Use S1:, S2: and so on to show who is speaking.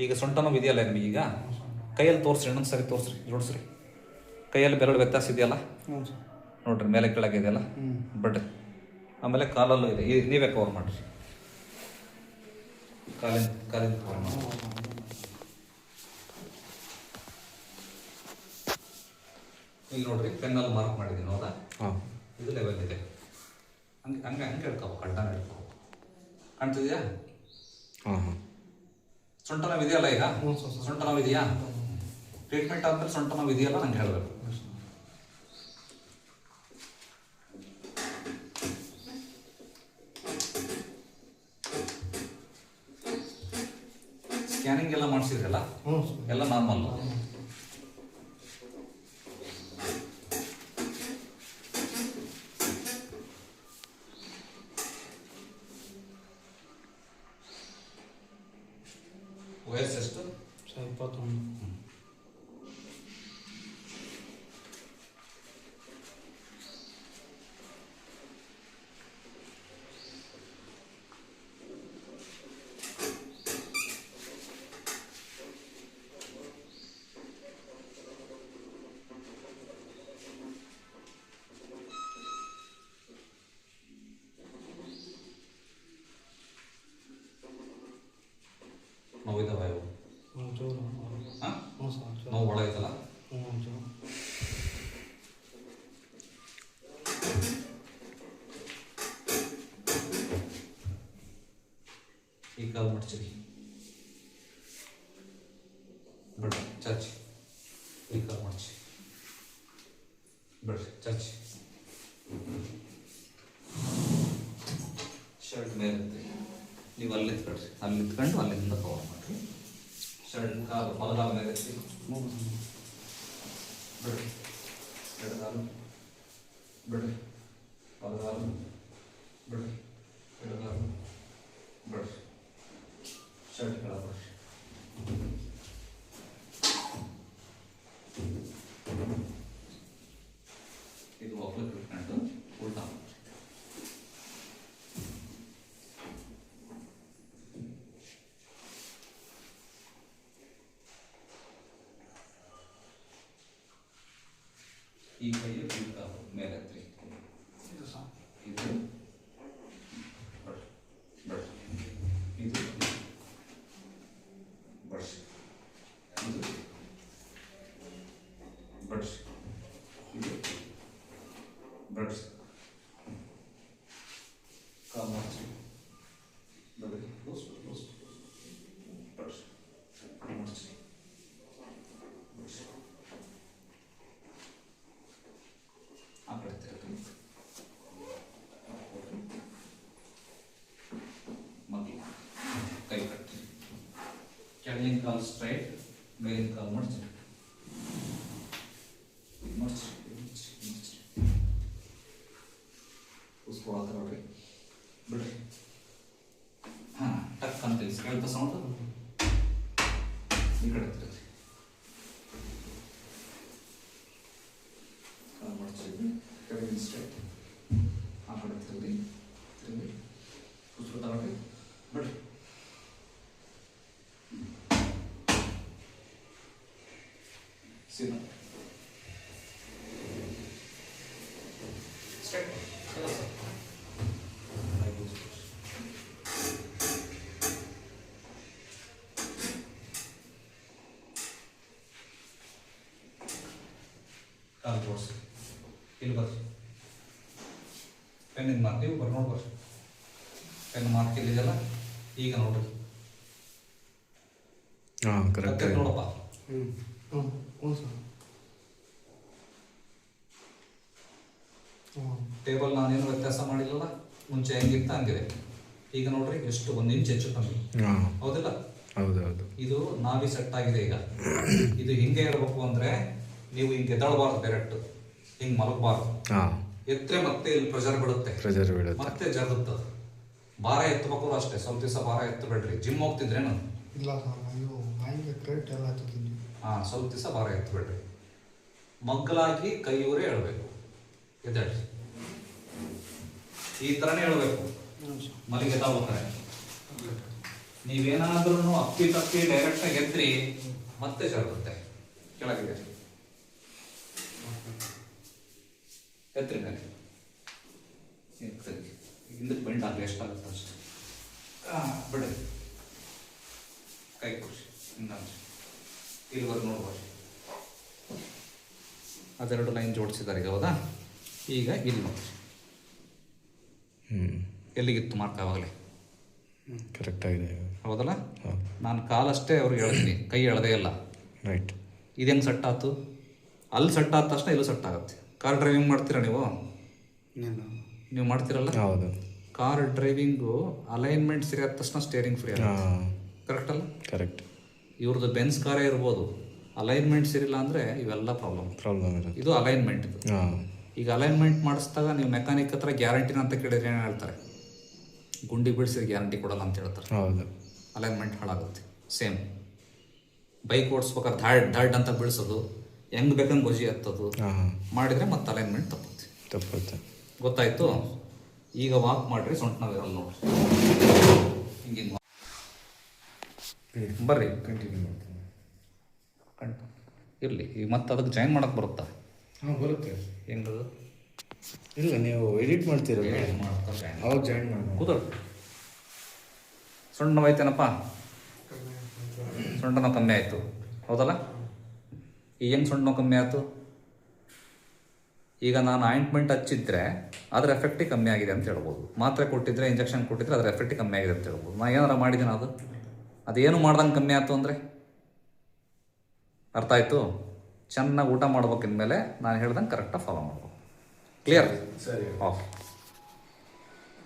S1: ಈಗ ಸೊಂಟ ನೋವು ಇದೆಯಲ್ಲ ನಿಮಗೆ ಈಗ? ಕೈಯಲ್ಲಿ ತೋರಿಸ್ರಿ ಇನ್ನೊಂದು ಸರಿ ತೋರಿಸ್ರಿ ಜೋಡಿಸ್ರಿ. ಕೈಯಲ್ಲಿ ಬೆರಳು ವ್ಯತ್ಯಾಸ ಇದೆಯಲ್ಲ? ನೋಡ್ರಿ ಮೇಲೆ ಕೆಳಗೆ ಇದೆಯಲ್ಲ? ಬಿಡ್ರಿ. ಆಮೇಲೆ ಕಾಲಲ್ಲೂ ಇದೆ. ಈ- ನೀವೇ ಕವರ್ ಮಾಡಿರಿ. ಕಾಲಿನ ಕಾಲಿನ ಕವರ್ ಮಾಡಿ ಇಲ್ಲಿ ನೋಡ್ರಿ ಪೆನ್ನಲ್ಲಿ ಮಾರ್ಕ್ ಮಾಡಿದ್ದೀನಿ ಹೌದಾ?
S2: ಹಾಂ.
S1: ಇದು ಲೆವೆಲ್ ಇದೆ. ಹಂಗೆ ಹಂಗೆ ಹಂಗೆ ಹಿಡ್ಕೋ ಅಡ್ಡನ ಹಿಡ್ಕೋ. ಕಾಣ್ತಿದ್ಯಾ?
S2: ಹಾಂ ಹಾಂ.
S1: ಸೊಂಟ ನೋವು ಇದೆಯಲ್ಲ ಈಗ ಸೊಂಟ ನೋವು ಇದೆಯಾ ಟ್ರೀಟ್ಮೆಂಟ್ ಆದ್ಮೇಲೆ ಸೊಂಟ ನೋವು ಇದೆಯಲ್ಲ ನಂಗೆ ಹೇಳಬೇಕು. ಸ್ಕ್ಯಾನಿಂಗ್ ಎಲ್ಲ ಮಾಡಿಸಿದ್ರಲ್ಲ ಎಲ್ಲ ನಾರ್ಮಲ್ ನೋವಿದಾವ ಇವು
S3: ಹ್ಞೂ ಚೂರು
S1: ಹಾಂ?
S3: ಹ್ಞೂ ಸರ್ ಚೂರು
S1: ನೋವು ಒಳಗೈತಲ್ಲ
S3: ಹ್ಞೂ ಚೂರು
S1: ಈ ಕಾಲು ಮಡ್ಚಿರಿ ಬಿಡ್ರಿ ಚಾಚಿ ಈ ಕಾಲು ಮಡ್ಚಿ ಬಿಡ್ರಿ ಚಾಚಿ ಶರ್ಟ್ ಮೇಲೆ. ಎತ್ತಿ. ನೀವು ಅಲ್ಲಿ ಎತ್ಕೊಳ್ರಿ ಅಲ್ಲಿ ಎತ್ಕೊಂಡು ಅಲ್ಲಿಂದ ಕವರ್ ಮಾಡಿರಿ ಶರ್ಟ್ ಕಾಲು ಬಲಗಾಲ ಮೇಲೆ ಎತ್ತಿ ಬಿಡ್ರಿ ಎಡಗಾಲು ಬಿಡ್ರಿ ಬಲಗಾಲು ಬಿಡ್ರಿ ಎಡಗಾಲು ಬಿಡ್ರಿ ಶರ್ಟ್ ಕೆಳ ಬಿಡ್ರಿ ಇದು ಒಕ್ಕಲಿಗೆ ಇಟ್ಕೊಂಡು ಉಲ್ಟಾ ಮಾಡ್ರಿ ಈ ಕೈಯು ಈ ಕಾಲು ಮೇಲೆ ಎತ್ತಿ
S3: ಇದು ಸರ್
S1: ಇದು ಬಡ್ರಿ ಬಡ್ರಿ ಇದು ಬಡ್ಸಿ ಇದು ಬಡ್ಸಿ ಇದು ಬಡ್ಸಿ traveling curve straight, wherein curve merged. Merged, merged, merged. हैं ಸ್ಟ್ರೈಟ್ ಎಲ್ಲ ಸರ್ ಕಾಲು ಜೋಡಿಸಿ ಇಲ್ಲಿ ಬರ್ರಿ ಪೆನ್ನಿಂದ ಮಾರ್ಕ್ ನೀವು ಬರ್ರಿ ನೋಡಿ ಬರ್ರಿ ಪೆನ್ ಮಾರ್ಕ್ ಇಲ್ಲಿದೆಯಲ್ಲ ಈಗ ನೋಡ್ರಿ.
S2: ಹಾಂ ಕರೆಕ್ಟ್
S1: ನೋಡಪ್ಪ.
S3: ಹ್ಞೂ ಹ್ಞೂ ಹ್ಞೂ ಸರ್ ಹ್ಞೂ
S1: ಟೇಬಲ್ ನಾನೇನು ವ್ಯತ್ಯಾಸ ಮಾಡಿಲ್ಲಲ್ಲ? ಮುಂಚೆ ಹೆಂಗಿತ್ತ ಹಂಗಿದೆ. ಈಗ ನೋಡ್ರಿ ಎಷ್ಟು ಒಂದು ಇಂಚ್ ಹೆಚ್ಚು ಕಮ್ಮಿ. ಹೌದಿಲ್ಲ?
S2: ಹೌದು ಹೌದು
S1: ಇದು ನಾವಿ ಸೆಟ್ ಆಗಿದೆ ಈಗ. ಇದು ಹಿಂಗೆ ಇರಬೇಕು ಅಂದ್ರೆ ನೀವು ಹಿಂಗೆ ಎದ್ದಳಬಾರ್ದು ಡೈರೆಕ್ಟ್ ಹಿಂಗೆ ಮಲಗಬಾರ್ದು.
S2: ಹಾಂ.
S1: ಎತ್ತರೆ ಮತ್ತೆ ಇಲ್ಲಿ ಪ್ರೆಷರ್ ಬಿಡುತ್ತೆ
S2: ಪ್ರೆಷರ್
S1: ಮತ್ತೆ ಜರುಗುತ್ತದೆ ಭಾರ ಎತ್ತಬೇಕು ಅಷ್ಟೇ. ಸ್ವಲ್ಪ ದಿವಸ ಭಾರ ಎತ್ತಬೇಡ್ರಿ. ಜಿಮ್ ಹೋಗ್ತಿದ್ರೇನು?
S3: ಇಲ್ಲ ಸರ್ ಅಯ್ಯೋ ನಾಯಿಗೆ ಕ್ರೇಟ್ ಎಲ್ಲ ಹತ್ತಿದ್ದೀನಿ
S1: ಹಾ ಸ್ವಲ್ಪ ದಿವಸ ಭಾರ ಎತ್ತಬೇಡ್ರಿ ಮಗ್ಗಲಾಗಿ ಕೈಯೂರೇ ಹೇಳಬೇಕು ಎದ್ದಾಡ್ರಿ ಈ ಥರನೇ ಹೇಳ್ಬೇಕು ಮಲಿಗೆ ತಾವುತ್ತಾರೆ ನೀವೇನಾದ್ರೂ ಅಪ್ಪಿ ತಪ್ಪಿ ಡೈರೆಕ್ಟ್ ಆಗಿ ಎದ್ರಿ ಮತ್ತೆ ಜರುಗುತ್ತೆ. ಕೆಳಗಿದೆ. ಎತ್ರಿ ನನಗೆ ಹಿಂದಕ್ಕೆ ಬೆಂಡ್ ಆಗಲಿ ಎಷ್ಟಾಗುತ್ತೆ ಅಷ್ಟು. ಬಿಡಿ. ಕೈ ಖುಷಿ ಹಿಂಗಾಗಿ ಇಲ್ಲಿವರೆಗೆ ನೋಡ್ಬೋದು. ಅದೆರಡು ಲೈನ್ ಜೋಡಿಸಿದ್ದಾರೆ ಈಗ ಹೌದಾ? ಈಗ ಇಲ್ಲಿ ನೋಡಿ.
S2: ಹ್ಞೂ
S1: ಎಲ್ಲಿಗಿತ್ತು ಮಾರ್ಕ್ ಆವಾಗಲೇ?
S2: ಕರೆಕ್ಟ್ ಆಗಿದೆ
S1: ಹೌದಲ್ಲ? ನಾನು ಕಾಲಷ್ಟೇ ಅವ್ರಿಗೆ ಹೇಳ್ತೀನಿ ಕೈ ಎಳದೇ ಇಲ್ಲ.
S2: ರೈಟ್
S1: ಇದೇನು ಹೆಂಗೆ ಸೆಟ್ ಆಯ್ತು ಅಲ್ಲಿ ಸೆಟ್ ಆದ ತಕ್ಷಣ ಇಲ್ಲೂ ಸೆಟ್ ಆಗುತ್ತೆ. ಕಾರ್ ಡ್ರೈವಿಂಗ್ ಮಾಡ್ತೀರಾ ನೀವು? ನೀವು ಮಾಡ್ತೀರಲ್ಲ?
S2: ಹೌದು.
S1: ಕಾರ್ ಡ್ರೈವಿಂಗು ಅಲೈನ್ಮೆಂಟ್ ಸರಿ ಆದ ತಕ್ಷಣ ಸ್ಟೇರಿಂಗ್ ಫ್ರೀ ಕರೆಕ್ಟ್ ಅಲ್ಲ?
S2: ಕರೆಕ್ಟ್
S1: ಇವ್ರದ್ದು ಬೆನ್ಸ್ ಕಾರೇ ಇರ್ಬೋದು. ಅಲೈನ್ಮೆಂಟ್ ಇರಲಿಲ್ಲ ಅಂದರೆ ಇವೆಲ್ಲ ಪ್ರಾಬ್ಲಮ್
S2: ಪ್ರಾಬ್ಲಮ್ ಇರುತ್ತೆ.
S1: ಇದು ಅಲೈನ್ಮೆಂಟ್ ಇದು. ಈಗ ಅಲೈನ್ಮೆಂಟ್ ಮಾಡಿಸಿದಾಗ ನೀವು ಮೆಕ್ಯಾನಿಕ್ ಹತ್ರ ಗ್ಯಾರಂಟಿನ ಅಂತ ಕೇಳಿದ್ರೆ ಏನು ಹೇಳ್ತಾರೆ? ಗುಂಡಿ ಬಿಡಿಸಿ ಗ್ಯಾರಂಟಿ ಕೊಡಲ್ಲ ಅಂತ ಹೇಳ್ತಾರೆ.
S2: ಹೌದು.
S1: ಅಲೈನ್ಮೆಂಟ್ ಹಾಳಾಗುತ್ತೆ. ಸೇಮ್ ಬೈಕ್ ಓಡಿಸ್ಬೇಕಾದ್ರೆ ಧಾಡ್ ಧಾಡ್ ಅಂತ ಬಿಡಿಸೋದು ಹೆಂಗ್ ಬೇಕಂಗೆ ಗೊಜಿ ಹತ್ತೋದು. ಮಾಡಿದ್ರೆ ಮತ್ತೆ ಅಲೈನ್ಮೆಂಟ್ ತಪ್ಪುತ್ತೆ.
S2: ತಪ್ಪುತ್ತೆ.
S1: ಗೊತ್ತಾಯ್ತು? ಈಗ ವಾಕ್ ಮಾಡ್ರಿ ಸೊಂಟ ನೋಡಿ ನೋಡ್ರಿ. ಹಿಂಗೆ ಬರ್ರಿ.
S2: ಕಂಟಿನ್ಯೂ ಮಾಡ್ತೀನಿ.
S1: ಕಂಟು ಇರಲಿ ಈಗ ಮತ್ತೆ ಅದಕ್ಕೆ ಜಾಯಿನ್ ಮಾಡಕ್ಕೆ ಬರುತ್ತಾ?
S2: ಹಾಂ ಬರುತ್ತೆ.
S1: ಹೆಂಗದು?
S2: ಇಲ್ಲ ನೀವು ಎಡಿಟ್ ಮಾಡ್ತೀರಲ್ಲ ಅವಾಗ ಜಾಯಿನ್ ಮಾಡಿ
S1: ಕೂತಲ್ ಸೊಂಡ ನೋವಾಯ್ತೇನಪ್ಪ? ಸೊಂಟ ನೋವು ಕಮ್ಮಿ ಆಯಿತು. ಹೌದಲ್ಲ? ಈಗ ಹೆಂಗೆ ಸೊಂಟ ನೋವು ಕಮ್ಮಿ ಆಯಿತು? ಈಗ ನಾನು ಆಯಿಂಟ್ಮೆಂಟ್ ಹಚ್ಚಿದ್ರೆ ಅದರ ಎಫೆಕ್ಟಿಗೆ ಕಮ್ಮಿ ಆಗಿದೆ ಅಂತ ಹೇಳ್ಬೋದು. ಮಾತ್ರೆ ಕೊಟ್ಟಿದ್ರೆ ಇಂಜೆಕ್ಷನ್ ಕೊಟ್ಟಿದ್ರೆ ಅದರ ಎಫೆಕ್ಟಿಗೆ ಕಮ್ಮಿ ಆಗಿದೆ ಅಂತ ಹೇಳ್ಬೋದು. ನಾನು ಏನಾರ ಮಾಡಿದ್ದೀನಿ ಅದು? ಅದೇನು ಮಾಡ್ದಂಗೆ ಕಮ್ಮಿ ಆಯಿತು ಅಂದರೆ? ಅರ್ಥ ಆಯಿತು? ಚೆನ್ನಾಗಿ ಊಟ ಮಾಡ್ಬೇಕಿಂದ್ಮೇಲೆ ನಾನು ಹೇಳ್ದಂಗೆ ಕರೆಕ್ಟಾಗಿ ಫಾಲೋ ಮಾಡ್ಬೇಕು. ಕ್ಲಿಯರ್
S2: ಸರಿ.
S1: ಓಕೆ